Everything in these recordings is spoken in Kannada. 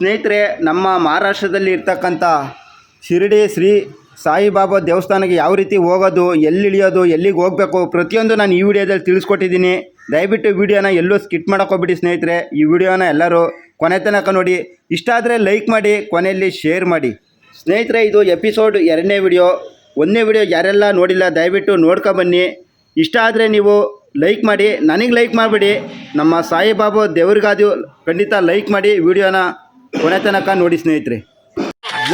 ಸ್ನೇಹಿತರೆ, ನಮ್ಮ ಮಹಾರಾಷ್ಟ್ರದಲ್ಲಿ ಇರ್ತಕ್ಕಂಥ ಶಿರಡಿ ಶ್ರೀ ಸಾಯಿಬಾಬಾ ದೇವಸ್ಥಾನಕ್ಕೆ ಯಾವ ರೀತಿ ಹೋಗೋದು, ಎಲ್ಲಿ ಇಳಿಯೋದು, ಎಲ್ಲಿಗೆ ಹೋಗಬೇಕು ಪ್ರತಿಯೊಂದು ನಾನು ಈ ವಿಡಿಯೋದಲ್ಲಿ ತಿಳಿಸ್ಕೊಟ್ಟಿದ್ದೀನಿ. ದಯವಿಟ್ಟು ವಿಡಿಯೋನ ಎಲ್ಲೂ ಸ್ಕಿಟ್ ಹೋಗ್ಬಿಡಿ ಸ್ನೇಹಿತರೆ. ಈ ವಿಡಿಯೋನ ಎಲ್ಲರೂ ಕೊನೆ ತನಕ ನೋಡಿ. ಇಷ್ಟ ಆದರೆ ಲೈಕ್ ಮಾಡಿ, ಕೊನೆಯಲ್ಲಿ ಶೇರ್ ಮಾಡಿ. ಸ್ನೇಹಿತರೆ, ಇದು ಎಪಿಸೋಡ್ ಎರಡನೇ ವಿಡಿಯೋ. ಒಂದನೇ ವಿಡಿಯೋ ಯಾರೆಲ್ಲ ನೋಡಿಲ್ಲ, ದಯವಿಟ್ಟು ನೋಡ್ಕೊಬನ್ನಿ ಇಷ್ಟ ಆದರೆ ನೀವು ಲೈಕ್ ಮಾಡಿ. ನನಗೆ ಲೈಕ್ ಮಾಡಿಬಿಡಿ. ನಮ್ಮ ಸಾಯಿಬಾಬಾ ದೇವ್ರಿಗಾದ್ಯೂ ಖಂಡಿತ ಲೈಕ್ ಮಾಡಿ ವಿಡಿಯೋನ ಕೊನೆ ತನಕ ನೋಡಿ ಸ್ನೇಹಿತರೆ.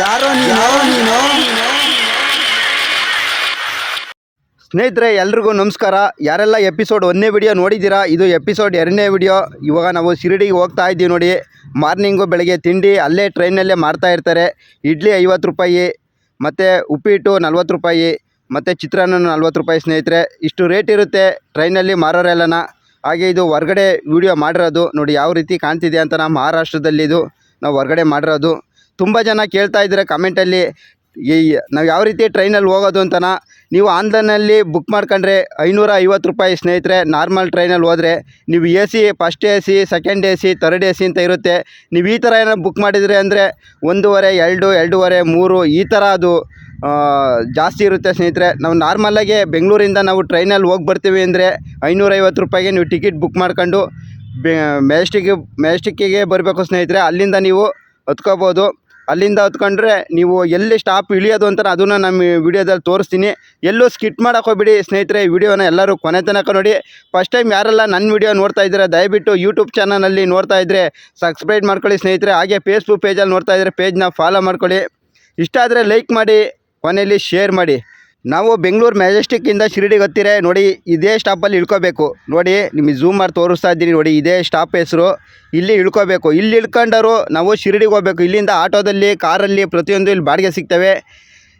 ಯಾರೋ ನೀನು ಸ್ನೇಹಿತರೆ ಎಲ್ರಿಗೂ ನಮಸ್ಕಾರ. ಯಾರೆಲ್ಲ ಎಪಿಸೋಡ್ ಒಂದನೇ ವಿಡಿಯೋ ನೋಡಿದ್ದೀರಾ ಇದು ಎಪಿಸೋಡ್ ಎರಡನೇ ವಿಡಿಯೋ. ಇವಾಗ ನಾವು ಶಿರಡಿಗೆ ಹೋಗ್ತಾ ಇದ್ದೀವಿ ನೋಡಿ. ಮಾರ್ನಿಂಗು ಬೆಳಗ್ಗೆ ತಿಂಡಿ ಅಲ್ಲೇ ಟ್ರೈನಲ್ಲೇ ಮಾಡ್ತಾ ಇರ್ತಾರೆ. ಇಡ್ಲಿ ಐವತ್ತು ರೂಪಾಯಿ ಮತ್ತು ಉಪ್ಪಿಟ್ಟು ನಲ್ವತ್ತು ರೂಪಾಯಿ ಮತ್ತು ಚಿತ್ರಾನ್ನ ನಲ್ವತ್ತು ರೂಪಾಯಿ ಸ್ನೇಹಿತರೆ. ಇಷ್ಟು ರೇಟ್ ಇರುತ್ತೆ ಟ್ರೈನಲ್ಲಿ ಮಾರೋರೆಲ್ಲನ. ಹಾಗೆ ಇದು ಹೊರಗಡೆ ವಿಡಿಯೋ ಮಾಡಿರೋದು. ನೋಡಿ ಯಾವ ರೀತಿ ಕಾಣ್ತಿದೆ ಅಂತ ನಮ್ಮ ಮಹಾರಾಷ್ಟ್ರದಲ್ಲಿದು. ನಾವು ಹೊರಗಡೆ ಮಾಡಿರೋದು. ತುಂಬ ಜನ ಕೇಳ್ತಾ ಇದ್ದಾರೆ ಕಮೆಂಟಲ್ಲಿ ಈ ನಾವು ಯಾವ ರೀತಿ ಟ್ರೈನಲ್ಲಿ ಹೋಗೋದು ಅಂತನ. ನೀವು ಆನ್ಲೈನಲ್ಲಿ ಬುಕ್ ಮಾಡ್ಕೊಂಡ್ರೆ ಐನೂರ ಐವತ್ತು ರೂಪಾಯಿ ಸ್ನೇಹಿತರೆ ನಾರ್ಮಲ್ ಟ್ರೈನಲ್ಲಿ ಹೋದರೆ ನೀವು A C first A C second A C third A C ಅಂತ ಇರುತ್ತೆ. ನೀವು ಈ ಥರ ಏನೋ ಬುಕ್ ಮಾಡಿದರೆ ಅಂದರೆ ಒಂದೂವರೆ, ಎರಡು, ಎರಡೂವರೆ, ಮೂರು, ಈ ಥರ ಅದು ಜಾಸ್ತಿ ಇರುತ್ತೆ ಸ್ನೇಹಿತರೆ. ನಾವು ನಾರ್ಮಲ್ಲಾಗೆ ಬೆಂಗಳೂರಿಂದ ನಾವು ಟ್ರೈನಲ್ಲಿ ಹೋಗಿ ಬರ್ತೀವಿ ಅಂದರೆ ಐನೂರೈವತ್ತು ರೂಪಾಯಿಗೆ ನೀವು ಟಿಕೆಟ್ ಬುಕ್ ಮಾಡ್ಕೊಂಡು ಬೆ ಮೆಜೆಸ್ಟಿಕ್ಕಿಗೆ ಬರಬೇಕು ಸ್ನೇಹಿತರೆ, ಅಲ್ಲಿಂದ ನೀವು ಹತ್ಕೋಬೋದು. ಅಲ್ಲಿಂದ ಹತ್ಕೊಂಡ್ರೆ ನೀವು ಎಲ್ಲಿ ಸ್ಟಾಪ್ ಇಳಿಯೋದು ಅಂತ ಅದನ್ನು ನಮ್ಮ ವಿಡಿಯೋದಲ್ಲಿ ತೋರಿಸ್ತೀನಿ. ಎಲ್ಲೂ ಸ್ಕಿಟ್ ಮಾಡೋಕೆ ಹೋಗ್ಬಿಡಿ ಸ್ನೇಹಿತರೆ ವಿಡಿಯೋನ ಎಲ್ಲರೂ ಕೊನೆ ತನಕ ನೋಡಿ. ಫಸ್ಟ್ ಟೈಮ್ ಯಾರೆಲ್ಲ ನನ್ನ ವಿಡಿಯೋ ನೋಡ್ತಾ ಇದ್ದಾರೆ, ದಯವಿಟ್ಟು ಯೂಟ್ಯೂಬ್ ಚಾನಲಲ್ಲಿ ನೋಡ್ತಾ ಇದ್ದರೆ ಸಬ್ಸ್ಕ್ರೈಬ್ ಮಾಡ್ಕೊಳ್ಳಿ ಸ್ನೇಹಿತರೆ. ಹಾಗೆ ಫೇಸ್ಬುಕ್ ಪೇಜಲ್ಲಿ ನೋಡ್ತಾ ಇದ್ದರೆ ಪೇಜ್ನ ಫಾಲೋ ಮಾಡ್ಕೊಳ್ಳಿ. ಇಷ್ಟ ಆದರೆ ಲೈಕ್ ಮಾಡಿ ಕೊನೆಯಲ್ಲಿ ಶೇರ್ ಮಾಡಿ. ನಾವು ಬೆಂಗಳೂರು ಮೆಜೆಸ್ಟಿಕ್ಕಿಂದ ಶಿರಡಿಗೆ ಹತ್ತಿರ ನೋಡಿ ಇದೇ ಸ್ಟಾಪಲ್ಲಿ ಇಳ್ಕೋಬೇಕು. ನೋಡಿ, ನಿಮಗೆ ಝೂಮ್ ಮಾಡಿ ತೋರಿಸ್ತಾ ಇದ್ದೀನಿ ನೋಡಿ, ಇದೇ ಸ್ಟಾಪ್ ಹೆಸರು. ಇಲ್ಲಿ ಇಳ್ಕೋಬೇಕು. ಇಲ್ಲಿ ಇಳ್ಕೊಂಡರು ನಾವು ಶಿರಡಿಗೆ ಹೋಗ್ಬೇಕು. ಇಲ್ಲಿಂದ ಆಟೋದಲ್ಲಿ, ಕಾರಲ್ಲಿ ಪ್ರತಿಯೊಂದು ಇಲ್ಲಿ ಬಾಡಿಗೆ ಸಿಗ್ತವೆ.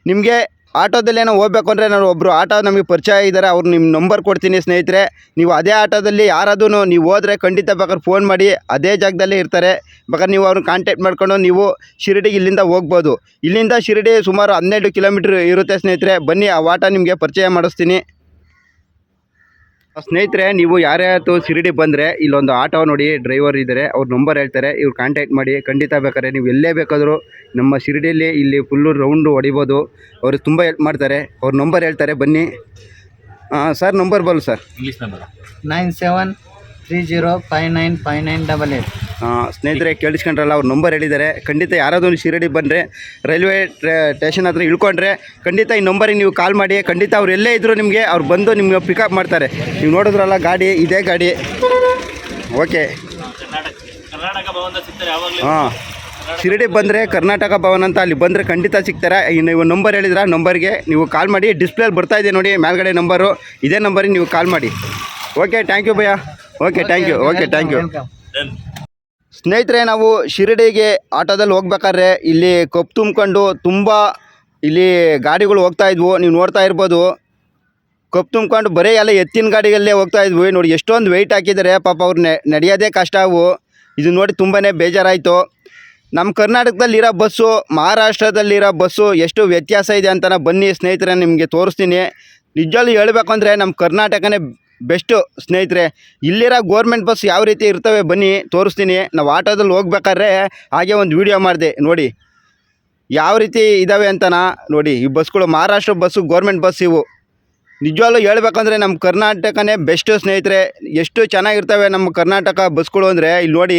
ನಿಮಗೆ ಆಟೋದಲ್ಲಿ ಏನೋ ಹೋಗ್ಬೇಕು ಅಂದರೆ ನಾನು ಒಬ್ಬರು ಆಟೋ ನಮಗೆ ಪರಿಚಯ ಇದ್ದಾರೆ, ಅವ್ರು ನಿಮ್ಮ ನಂಬರ್ ಕೊಡ್ತೀನಿ ಸ್ನೇಹಿತರೆ. ನೀವು ಅದೇ ಆಟೋದಲ್ಲಿ ಯಾರಾದ್ರೂ ನೀವು ಹೋದರೆ ಖಂಡಿತ ಬೇಕಾದ್ರೆ ಫೋನ್ ಮಾಡಿ, ಅದೇ ಜಾಗದಲ್ಲೇ ಇರ್ತಾರೆ. ಬೇಕಾದ್ರೆ ನೀವು ಅವ್ರನ್ನ ಕಾಂಟ್ಯಾಕ್ಟ್ ಮಾಡ್ಕೊಂಡು ನೀವು ಶಿರಡಿಗೆ ಇಲ್ಲಿಂದ ಹೋಗ್ಬೋದು. ಇಲ್ಲಿಂದ ಶಿರಡಿ ಸುಮಾರು ಹನ್ನೆರಡು ಕಿಲೋಮೀಟ್ರ್ ಇರುತ್ತೆ ಸ್ನೇಹಿತರೆ. ಬನ್ನಿ, ಆ ಆಟೋ ನಿಮಗೆ ಪರಿಚಯ ಮಾಡಿಸ್ತೀನಿ. ಸ್ನೇಹಿತರೆ ನೀವು ಯಾರ್ಯಾರು ಶಿರಡಿ ಬಂದರೆ ಇಲ್ಲೊಂದು ಆಟೋ ನೋಡಿ ಡ್ರೈವರ್ ಇದ್ದಾರೆ ಅವ್ರ ನಂಬರ್ ಹೇಳ್ತಾರೆ ಇವ್ರು ಕಾಂಟ್ಯಾಕ್ಟ್ ಮಾಡಿ ಖಂಡಿತ ಬೇಕಾದ್ರೆ ನೀವು ಎಲ್ಲೇ ಬೇಕಾದರೂ ನಮ್ಮ ಶಿರಡಿಯಲ್ಲಿ ಇಲ್ಲಿ ಫುಲ್ಲು ರೌಂಡು ಹೊಡಿಬೋದು. ಅವರು ತುಂಬ ಹೆಲ್ಪ್ ಮಾಡ್ತಾರೆ. ಅವ್ರ ನಂಬರ್ ಹೇಳ್ತಾರೆ ಬನ್ನಿ. Sir number Ballu sir English number nine seven three zero five nine five nine double eight ಸ್ನೇಹಿತರೆ ಕೇಳಿಸ್ಕೊಂಡ್ರಲ್ಲ ಅವ್ರ ನಂಬರ್ ಹೇಳಿದ್ದಾರೆ. ಖಂಡಿತ ಯಾರಾದರೂ ಶಿರಡಿ ಬಂದರೆ ರೈಲ್ವೆ ಸ್ಟೇಷನ್ ಹತ್ರ ಇಳ್ಕೊಂಡ್ರೆ ಖಂಡಿತ ಈ ನಂಬರಿಗೆ ನೀವು ಕಾಲ್ ಮಾಡಿ ಖಂಡಿತ ಅವ್ರು ಎಲ್ಲೇ ಇದ್ದರೂ ನಿಮಗೆ ಅವ್ರು ಬಂದು ನಿಮಗೆ ಪಿಕಪ್ ಮಾಡ್ತಾರೆ. ನೀವು ನೋಡಿದ್ರಲ್ಲ ಗಾಡಿ ಇದೇ ಗಾಡಿ. ಓಕೆ ಕರ್ನಾಟಕ ಕರ್ನಾಟಕ ಭವನದ ಸಿಗ್ತಾರೆ ಯಾವಾಗಲೂ? ಹಾಂ. ಶಿರಡಿ ಬಂದರೆ ಕರ್ನಾಟಕ ಭವನ್ ಅಂತ ಅಲ್ಲಿ ಬಂದರೆ ಖಂಡಿತ ಸಿಗ್ತಾರೆ. ಈ ನೀವು ನಂಬರ್ ಹೇಳಿದ್ರೆ ನಂಬರ್ಗೆ ನೀವು ಕಾಲ್ ಮಾಡಿ ಡಿಸ್ಪ್ಲೇಲಿ ಬರ್ತಾ ಇದೆ ನೋಡಿ ಮೇಲ್ಗಡೆ ನಂಬರು ಇದೇ ನಂಬರಿಗೆ ನೀವು ಕಾಲ್ ಮಾಡಿ. Okay thank you bhaiya. Okay thank you okay thank you ಸ್ನೇಹಿತರೆ, ನಾವು ಶಿರಡಿಗೆ ಆಟೋದಲ್ಲಿ ಹೋಗ್ಬೇಕಾದ್ರೆ ಇಲ್ಲಿ ಕಪ್ಪು ತುಂಬಿಕೊಂಡು ತುಂಬ ಇಲ್ಲಿ ಗಾಡಿಗಳು ಹೋಗ್ತಾ ಇದ್ವು. ನೀವು ನೋಡ್ತಾ ಇರ್ಬೋದು. ಕಪ್ಪು ತುಂಬ್ಕೊಂಡು ಬರೀ ಎಲ್ಲ ಎತ್ತಿನ ಗಾಡಿಗಳಲ್ಲೇ ಹೋಗ್ತಾ ಇದ್ವಿ. ನೋಡಿ, ಎಷ್ಟೊಂದು ವೆಯ್ಟ್ ಹಾಕಿದ್ದಾರೆ. ಪಾಪ ಅವ್ರು ನಡೆಯೋದೇ ಕಷ್ಟ ಅವು. ಇದು ನೋಡಿ ತುಂಬಾ ಬೇಜಾರಾಯಿತು. ನಮ್ಮ ಕರ್ನಾಟಕದಲ್ಲಿರೋ ಬಸ್ಸು, ಮಹಾರಾಷ್ಟ್ರದಲ್ಲಿರೋ ಬಸ್ಸು ಎಷ್ಟು ವ್ಯತ್ಯಾಸ ಇದೆ ಅಂತ ಬನ್ನಿ ಸ್ನೇಹಿತರೆ, ನಿಮಗೆ ತೋರಿಸ್ತೀನಿ. ನಿಜವಾಗ್ಲೂ ಹೇಳಬೇಕು ಅಂದರೆ ನಮ್ಮ ಕರ್ನಾಟಕನೇ ಬೆಸ್ಟು. ಸ್ನೇಹಿತರೆ, ಇಲ್ಲಿರೋ ಗೋರ್ಮೆಂಟ್ ಬಸ್ ಯಾವ ರೀತಿ ಇರ್ತವೆ ಬನ್ನಿ, ತೋರಿಸ್ತೀನಿ. ನಾವು ಆಟೋದಲ್ಲಿ ಹೋಗ್ಬೇಕಾದ್ರೆ ಹಾಗೆ ಒಂದು ವೀಡಿಯೋ ಮಾಡಿದೆ, ನೋಡಿ. ಯಾವ ರೀತಿ ಇದ್ದಾವೆ ಅಂತನಾ, ನೋಡಿ. ಈ ಬಸ್ಗಳು ಮಹಾರಾಷ್ಟ್ರ ಬಸ್ಸು ಗೋರ್ಮೆಂಟ್ ಬಸ್ ಇವು. ನಿಜವಾಗ್ಲೂ ಹೇಳ್ಬೇಕಂದ್ರೆ ನಮ್ಮ ಕರ್ನಾಟಕನೇ ಬೆಸ್ಟು ಸ್ನೇಹಿತರೆ. ಎಷ್ಟು ಚೆನ್ನಾಗಿರ್ತವೆ ನಮ್ಮ ಕರ್ನಾಟಕ ಬಸ್ಗಳು ಅಂದರೆ, ಇಲ್ಲಿ ನೋಡಿ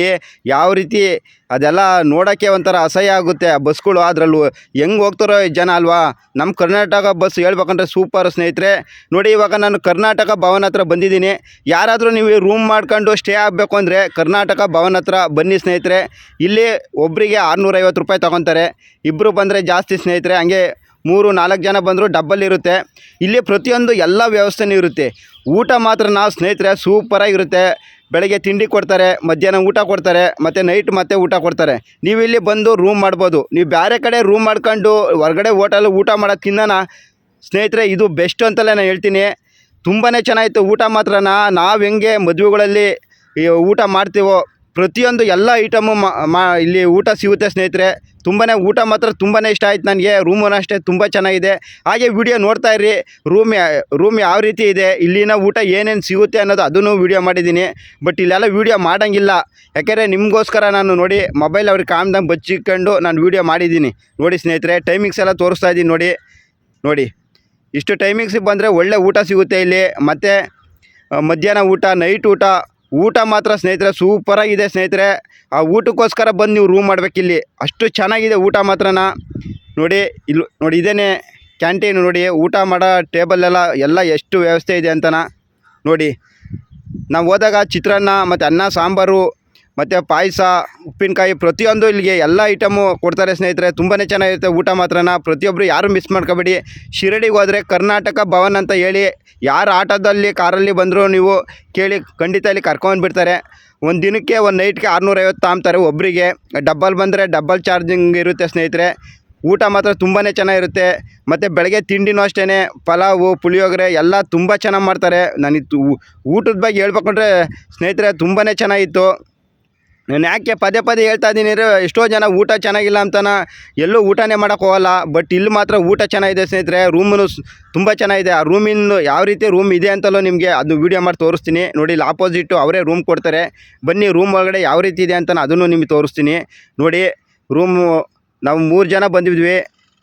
ಯಾವ ರೀತಿ ಅದೆಲ್ಲ ನೋಡೋಕ್ಕೆ ಒಂಥರ ಅಸಹ್ಯ ಆಗುತ್ತೆ ಆ ಬಸ್ಗಳು ಅದರಲ್ಲೂ. ಹೆಂಗೆ ಹೋಗ್ತಾರೋ ಜನ ಅಲ್ವಾ? ನಮ್ಮ ಕರ್ನಾಟಕ ಬಸ್ ಹೇಳ್ಬೇಕಂದ್ರೆ ಸೂಪರ್ ಸ್ನೇಹಿತರೆ. ನೋಡಿ ಇವಾಗ ನಾನು ಕರ್ನಾಟಕ ಭವನ ಹತ್ರ ಬಂದಿದ್ದೀನಿ. ಯಾರಾದರೂ ನೀವು ರೂಮ್ ಮಾಡ್ಕೊಂಡು ಸ್ಟೇ ಆಗಬೇಕು ಅಂದರೆ ಕರ್ನಾಟಕ ಭವನ ಹತ್ರ ಬನ್ನಿ ಸ್ನೇಹಿತರೆ. ಇಲ್ಲಿ ಒಬ್ಬರಿಗೆ ಆರುನೂರೈವತ್ತು ರೂಪಾಯಿ ತೊಗೊತಾರೆ. ಇಬ್ಬರು ಬಂದರೆ ಜಾಸ್ತಿ ಸ್ನೇಹಿತರೆ. ಹಂಗೆ ಮೂರು, ನಾಲ್ಕು ಜನ ಬಂದರೂ ಡಬ್ಬಲ್ ಇರುತ್ತೆ. ಇಲ್ಲಿ ಪ್ರತಿಯೊಂದು ಎಲ್ಲ ವ್ಯವಸ್ಥೆನೂ ಇರುತ್ತೆ. ಊಟ ಮಾತ್ರ ನಾವು ಸ್ನೇಹಿತರೆ ಸೂಪರಾಗಿರುತ್ತೆ ಬೆಳಗ್ಗೆ ತಿಂಡಿ ಕೊಡ್ತಾರೆ, ಮಧ್ಯಾಹ್ನ ಊಟ ಕೊಡ್ತಾರೆ, ಮತ್ತು ನೈಟ್ ಮತ್ತೆ ಊಟ ಕೊಡ್ತಾರೆ. ನೀವು ಇಲ್ಲಿ ಬಂದು ರೂಮ್ ಮಾಡ್ಬೋದು. ನೀವು ಬೇರೆ ಕಡೆ ರೂಮ್ ಮಾಡ್ಕೊಂಡು ಹೊರಗಡೆ ಹೋಟೆಲ್ ಊಟ ಮಾಡೋದು ತಿನ್ನೋಣ. ಸ್ನೇಹಿತರೆ, ಇದು ಬೆಸ್ಟ್ ಅಂತಲೇ ನಾನು ಹೇಳ್ತೀನಿ. ತುಂಬಾ ಚೆನ್ನಾಗಿತ್ತು ಊಟ ಮಾತ್ರ ನಾವು ಹೆಂಗೆ ಮದುವೆಗಳಲ್ಲಿ ಊಟ ಮಾಡ್ತೀವೋ ಪ್ರತಿಯೊಂದು ಎಲ್ಲ ಐಟಮು ಮಾ ಇಲ್ಲಿ ಊಟ ಸಿಗುತ್ತೆ ಸ್ನೇಹಿತರೆ. ತುಂಬಾ ಊಟ ಮಾತ್ರ ತುಂಬಾ ಇಷ್ಟ ಆಯ್ತು ನನಗೆ. ರೂಮು ಅಷ್ಟೇ ತುಂಬ ಚೆನ್ನಾಗಿದೆ. ಹಾಗೆ ವಿಡಿಯೋ ನೋಡ್ತಾ ಇರ್ರಿ. ರೂಮ್ ರೂಮ್ ಯಾವ ರೀತಿ ಇದೆ, ಇಲ್ಲಿನ ಊಟ ಏನೇನು ಸಿಗುತ್ತೆ ಅನ್ನೋದು ಅದನ್ನು ವೀಡಿಯೋ ಮಾಡಿದ್ದೀನಿ. ಬಟ್ ಇಲ್ಲೆಲ್ಲ ವೀಡಿಯೋ ಮಾಡೋಂಗಿಲ್ಲ. ಯಾಕೆಂದರೆ ನಿಮಗೋಸ್ಕರ ನಾನು ನೋಡಿ ಮೊಬೈಲ್ ಅವ್ರಿಗೆ ಕಾಮ್ದಂಗೆ ಬಚ್ಚಿಕೊಂಡು ನಾನು ವೀಡಿಯೋ ಮಾಡಿದ್ದೀನಿ. ನೋಡಿ ಸ್ನೇಹಿತರೆ ಟೈಮಿಂಗ್ಸ್ ಎಲ್ಲ ತೋರಿಸ್ತಾ ಇದ್ದೀನಿ ನೋಡಿ. ನೋಡಿ, ಇಷ್ಟು ಟೈಮಿಂಗ್ಸಿಗೆ ಬಂದರೆ ಒಳ್ಳೆ ಊಟ ಸಿಗುತ್ತೆ ಇಲ್ಲಿ. ಮತ್ತು, ಮಧ್ಯಾಹ್ನ ಊಟ ನೈಟ್ ಊಟ ಊಟ ಮಾತ್ರ ಸ್ನೇಹಿತರೆ, ಸೂಪರಾಗಿದೆ ಸ್ನೇಹಿತರೆ. ಆ ಊಟಕ್ಕೋಸ್ಕರ ಬಂದು ನೀವು ರೂಮ್ ಮಾಡಬೇಕಿಲ್ಲಿ. ಅಷ್ಟು ಚೆನ್ನಾಗಿದೆ ಊಟ ಮಾತ್ರನ. ನೋಡಿ ಇಲ್ಲಿ ನೋಡಿ, ಇದೇನೆ ಕ್ಯಾಂಟೀನ್ ನೋಡಿ, ಊಟ ಮಾಡೋ ಟೇಬಲೆಲ್ಲ ಎಲ್ಲ ಎಷ್ಟು ವ್ಯವಸ್ಥೆ ಇದೆ ಅಂತನ. ನೋಡಿ, ನಾವು ಹೋದಾಗ ಚಿತ್ರಾನ್ನ, ಮತ್ತು ಅನ್ನ, ಸಾಂಬಾರು ಮತ್ತು ಪಾಯಸ, ಉಪ್ಪಿನಕಾಯಿ ಪ್ರತಿಯೊಂದು ಇಲ್ಲಿಗೆ ಎಲ್ಲ ಐಟಮು ಕೊಡ್ತಾರೆ ಸ್ನೇಹಿತರೆ. ತುಂಬಾ ಚೆನ್ನಾಗಿರುತ್ತೆ. ಊಟ ಮಾತ್ರನ ಪ್ರತಿಯೊಬ್ಬರು ಯಾರು ಮಿಸ್ ಮಾಡ್ಕೋಬೇಡಿ. ಶಿರಡಿಗೆ ಹೋದರೆ ಕರ್ನಾಟಕ ಭವನ್ ಅಂತ ಹೇಳಿ, ಯಾರು ಆಟೋದಲ್ಲಿ, ಕಾರಲ್ಲಿ ಬಂದರೂ ನೀವು ಕೇಳಿ ಖಂಡಿತ ಇಲ್ಲಿ ಕರ್ಕೊಂಡ್ಬಿಡ್ತಾರೆ ಒಂದು ದಿನಕ್ಕೆ ಒಂದು ನೈಟ್ಗೆ ಆರುನೂರೈವತ್ತು ತಾಂಬ್ತಾರೆ ಒಬ್ಬರಿಗೆ ಡಬ್ಬಲ್ ಬಂದರೆ ಡಬ್ಬಲ್ ಚಾರ್ಜಿಂಗ್ ಇರುತ್ತೆ ಸ್ನೇಹಿತರೆ. ಊಟ ಮಾತ್ರ ತುಂಬಾ ಚೆನ್ನಾಗಿರುತ್ತೆ. ಮತ್ತು ಬೆಳಗ್ಗೆ ತಿಂಡಿನೂ ಅಷ್ಟೇ ಪಲಾವು, ಪುಳಿಯೋಗರೆ ಎಲ್ಲ ತುಂಬ ಚೆನ್ನಾಗಿ ಮಾಡ್ತಾರೆ. ನನಗೆ ಊಟದ ಬಗ್ಗೆ ಹೇಳ್ಬೇಕಂದ್ರೆ ಸ್ನೇಹಿತರೆ ತುಂಬಾ ಚೆನ್ನಾಗಿತ್ತು. ನಾನು ಯಾಕೆ ಪದೇ ಪದೇ ಹೇಳ್ತಾ ಇದ್ದೀನಿ ಅಂದರೆ ಎಷ್ಟೋ ಜನ ಊಟ ಚೆನ್ನಾಗಿಲ್ಲ ಅಂತಾನೆ ಎಲ್ಲೂ ಊಟನೇ ಮಾಡೋಕ್ಕೆ ಹೋಗಲ್ಲ ಬಟ್ ಇಲ್ಲಿ ಮಾತ್ರ ಊಟ ಚೆನ್ನಾಗಿದೆ ಸ್ನೇಹಿತರೆ ರೂಮನು ತುಂಬ ಚೆನ್ನಾಗಿದೆ. ಆ ರೂಮಿಂದು ಯಾವ ರೀತಿ ರೂಮ್ ಇದೆ ಅಂತಲೂ ನಿಮಗೆ ಅದು ವೀಡಿಯೋ ಮಾಡಿ ತೋರಿಸ್ತೀನಿ. ನೋಡಿ, ಇಲ್ಲಿ ಆಪೋಸಿಟ್ಟು ಅವರೇ ರೂಮ್ ಕೊಡ್ತಾರೆ. ಬನ್ನಿ ರೂಮ್ ಒಳಗಡೆ ಯಾವ ರೀತಿ ಇದೆ ಅಂತ ಅದನ್ನು ನಿಮಗೆ ತೋರಿಸ್ತೀನಿ. ನೋಡಿ ರೂಮು ನಾವು ಮೂರು ಜನ ಬಂದಿದ್ವಿ.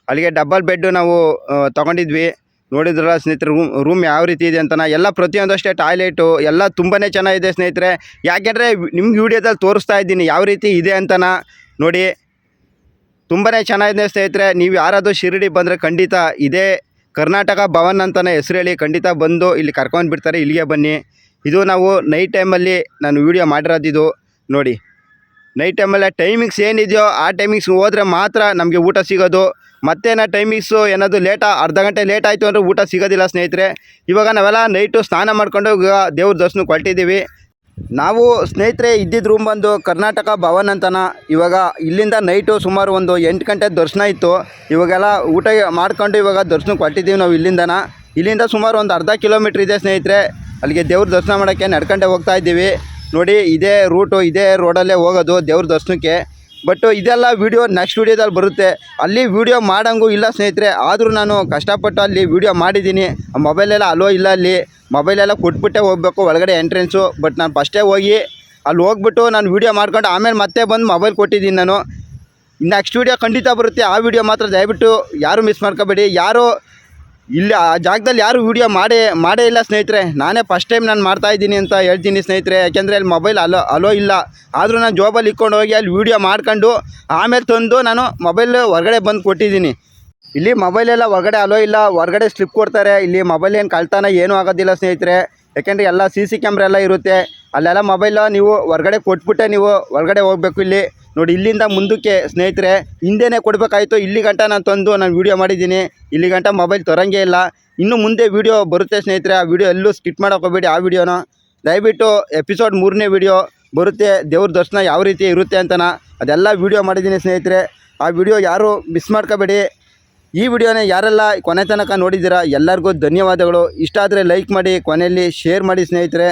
ಅಲ್ಲಿಗೆ ಡಬಲ್ ಬೆಡ್ಡು ನಾವು ತಗೊಂಡಿದ್ವಿ. ನೋಡಿದ್ರಲ್ಲ ಸ್ನೇಹಿತರೆ ರೂಮ್ ರೂಮ್ ಯಾವ ರೀತಿ ಇದೆ ಅಂತನ? ಎಲ್ಲ ಪ್ರತಿಯೊಂದು ಅಷ್ಟೇ ಟಾಯ್ಲೆಟು ಎಲ್ಲ ತುಂಬಾ ಚೆನ್ನಾಗಿದೆ ಸ್ನೇಹಿತರೆ. ಯಾಕೆಂದರೆ ನಿಮ್ಗೆ ವಿಡಿಯೋದಲ್ಲಿ ತೋರಿಸ್ತಾ ಇದ್ದೀನಿ ಯಾವ ರೀತಿ ಇದೆ ಅಂತನ. ನೋಡಿ ತುಂಬಾ ಚೆನ್ನಾಗಿದೆ ಸ್ನೇಹಿತರೆ. ನೀವು ಯಾರಾದರೂ ಶಿರಡಿ ಬಂದರೆ ಖಂಡಿತ ಇದೇ ಕರ್ನಾಟಕ ಭವನ್ ಅಂತಲೇ ಹೆಸರು ಹೇಳಿ ಖಂಡಿತ ಬಂದು ಇಲ್ಲಿ ಕರ್ಕೊಂಡು ಬಿಡ್ತಾರೆ, ಇಲ್ಲಿಗೆ ಬನ್ನಿ. ಇದು ನಾವು ನೈಟ್ ಟೈಮಲ್ಲಿ ನಾನು ವೀಡಿಯೋ ಮಾಡಿರೋದಿದು. ನೋಡಿ ನೈಟ್ ಟೈಮಲ್ಲಿ ಟೈಮಿಂಗ್ಸ್ ಏನಿದೆಯೋ ಆ ಟೈಮಿಂಗ್ಸ್ ಹೋದರೆ ಮಾತ್ರ ನಮಗೆ ಊಟ ಸಿಗೋದು. ಮತ್ತೇನ ಟೈಮಿಂಗ್ಸು ಏನಾದರೂ ಲೇಟ ಅರ್ಧ ಗಂಟೆ ಲೇಟ್ ಆಯಿತು ಅಂದರೆ ಊಟ ಸಿಗೋದಿಲ್ಲ ಸ್ನೇಹಿತರೆ. ಇವಾಗ ನಾವೆಲ್ಲ ನೈಟು ಸ್ನಾನ ಮಾಡ್ಕೊಂಡು ದೇವ್ರ ದರ್ಶನಕ್ಕೆ ಹೊರಟಿದ್ದೀವಿ. ನಾವು ಸ್ನೇಹಿತರೆ ಇದ್ದಿದ್ದ ರೂಮ್ ಬಂದು ಕರ್ನಾಟಕ ಭವನ್ ಅಂತನ. ಇವಾಗ ಇಲ್ಲಿಂದ ನೈಟು ಸುಮಾರು ಒಂದು ಎಂಟು ಗಂಟೆ ದರ್ಶನ ಇತ್ತು. ಇವಾಗೆಲ್ಲ ಊಟ ಮಾಡ್ಕೊಂಡು ಇವಾಗ ದರ್ಶನಕ್ಕೆ ಹೊರಟಿದ್ದೀವಿ ನಾವು ಇಲ್ಲಿಂದನ. ಇಲ್ಲಿಂದ ಸುಮಾರು ಒಂದು ಅರ್ಧ ಕಿಲೋಮೀಟ್ರ್ ಇದೆ ಸ್ನೇಹಿತರೆ. ಅಲ್ಲಿಗೆ ದೇವ್ರ ದರ್ಶನ ಮಾಡೋಕ್ಕೆ ನಡ್ಕೊಂಡೆ ಹೋಗ್ತಾ ಇದ್ದೀವಿ. ನೋಡಿ, ಇದೇ ರೂಟು ಇದೇ ರೋಡಲ್ಲೇ ಹೋಗೋದು ದೇವ್ರ ದರ್ಶನಕ್ಕೆ. ಬಟ್ ಇದೆಲ್ಲ ವೀಡಿಯೋ ನೆಕ್ಸ್ಟ್ ವೀಡಿಯೋದಲ್ಲಿ ಬರುತ್ತೆ. ಅಲ್ಲಿ ವೀಡಿಯೋ ಮಾಡೋಂಗೂ ಇಲ್ಲ ಸ್ನೇಹಿತರೆ. ಆದರೂ ನಾನು ಕಷ್ಟಪಟ್ಟು ಅಲ್ಲಿ ವೀಡಿಯೋ ಮಾಡಿದ್ದೀನಿ. ಮೊಬೈಲೆಲ್ಲ ಅಲೋ ಇಲ್ಲ ಅಲ್ಲಿ. ಮೊಬೈಲೆಲ್ಲ ಕೊಟ್ಬಿಟ್ಟೆ ಹೋಗಬೇಕು ಒಳಗಡೆ ಎಂಟ್ರೆನ್ಸು ಬಟ್ ನಾನು ಫಸ್ಟೇ ಹೋಗಿ ಅಲ್ಲಿ ಹೋಗ್ಬಿಟ್ಟು ನಾನು ವೀಡಿಯೋ ಮಾಡ್ಕೊಂಡು ಆಮೇಲೆ ಮತ್ತೆ ಬಂದು ಮೊಬೈಲ್ ಕೊಟ್ಟಿದ್ದೀನಿ ನಾನು. ನೆಕ್ಸ್ಟ್ ವೀಡಿಯೋ ಖಂಡಿತ ಬರುತ್ತೆ. ಆ ವಿಡಿಯೋ ಮಾತ್ರ ದಯವಿಟ್ಟು ಯಾರು ಮಿಸ್ ಮಾಡ್ಕೋಬೇಡಿ. ಯಾರು ಇಲ್ಲಿ, ಆ ಜಾಗದಲ್ಲಿ ಯಾರು ವೀಡಿಯೋ ಮಾಡೇ ಮಾಡೇ ಇಲ್ಲ ಸ್ನೇಹಿತರೆ. ನಾನೇ ಫಸ್ಟ್ ಟೈಮ್ ನಾನು ಮಾಡ್ತಾ ಇದ್ದೀನಿ ಅಂತ ಹೇಳ್ತೀನಿ ಸ್ನೇಹಿತರೆ. ಯಾಕೆಂದರೆ ಅಲ್ಲಿ ಮೊಬೈಲ್ ಅಲೋ ಅಲೋ ಇಲ್ಲ. ಆದರೂ ನಾನು ಜೋಬಲ್ಲಿ ಇಟ್ಕೊಂಡು ಹೋಗಿ ಅಲ್ಲಿ ವೀಡಿಯೋ ಮಾಡ್ಕೊಂಡು ಆಮೇಲೆ ತಂದು ನಾನು ಮೊಬೈಲ್ ಹೊರಗಡೆ ಬಂದು ಕೊಟ್ಟಿದ್ದೀನಿ. ಇಲ್ಲಿ ಮೊಬೈಲೆಲ್ಲ ಹೊರಗಡೆ ಅಲೋ ಇಲ್ಲ. ಹೊರಗಡೆ ಸ್ಲಿಪ್ ಕೊಡ್ತಾರೆ. ಇಲ್ಲಿ ಮೊಬೈಲ್ ಏನು ಕಳ್ತಾನೆ ಏನೂ ಆಗೋದಿಲ್ಲ ಸ್ನೇಹಿತರೆ. ಯಾಕೆಂದರೆ ಎಲ್ಲ ಸಿ ಸಿ ಕ್ಯಾಮ್ರಾ ಎಲ್ಲ ಇರುತ್ತೆ. ಅಲ್ಲೆಲ್ಲ ಮೊಬೈಲು ನೀವು ಹೊರಗಡೆ ಕೊಟ್ಬಿಟ್ಟೆ ನೀವು ಹೊರಗಡೆ ಹೋಗಬೇಕು ಇಲ್ಲಿ. ನೋಡಿ, ಇಲ್ಲಿಂದ ಮುಂದಕ್ಕೆ ಸ್ನೇಹಿತರೆ, ಹಿಂದೆನೇ ಕೊಡಬೇಕಾಯ್ತು, ಇಲ್ಲಿ ಗಂಟ ನಾನು ತಂದು ನಾನು ವೀಡಿಯೋ ಮಾಡಿದ್ದೀನಿ. ಇಲ್ಲಿ ಗಂಟ ಮೊಬೈಲ್ ತರೋಂಗೇ ಇಲ್ಲ. ಇನ್ನು ಮುಂದೆ ವೀಡಿಯೋ ಬರುತ್ತೆ ಸ್ನೇಹಿತರೆ, ಆ ವಿಡಿಯೋ ಎಲ್ಲೂ ಸ್ಕಿಪ್ ಮಾಡೋಕೆ ಹೋಗ್ಬೇಡಿ ಆ ವಿಡಿಯೋನ ದಯವಿಟ್ಟು ಎಪಿಸೋಡ್ ಮೂರನೇ ವಿಡಿಯೋ ಬರುತ್ತೆ. ದೇವ್ರ ದರ್ಶನ ಯಾವ ರೀತಿ ಇರುತ್ತೆ ಅಂತನ ಅದೆಲ್ಲ ವೀಡಿಯೋ ಮಾಡಿದ್ದೀನಿ ಸ್ನೇಹಿತರೆ. ಆ ವಿಡಿಯೋ ಯಾರು ಮಿಸ್ ಮಾಡ್ಕೋಬೇಡಿ. ಈ ವಿಡಿಯೋನ ಯಾರೆಲ್ಲ ಕೊನೆ ತನಕ ನೋಡಿದ್ದೀರಾ, ಎಲ್ಲರಿಗೂ ಧನ್ಯವಾದಗಳು. ಇಷ್ಟ ಆದರೆ ಲೈಕ್ ಮಾಡಿ, ಕೊನೆಯಲ್ಲಿ ಶೇರ್ ಮಾಡಿ ಸ್ನೇಹಿತರೆ.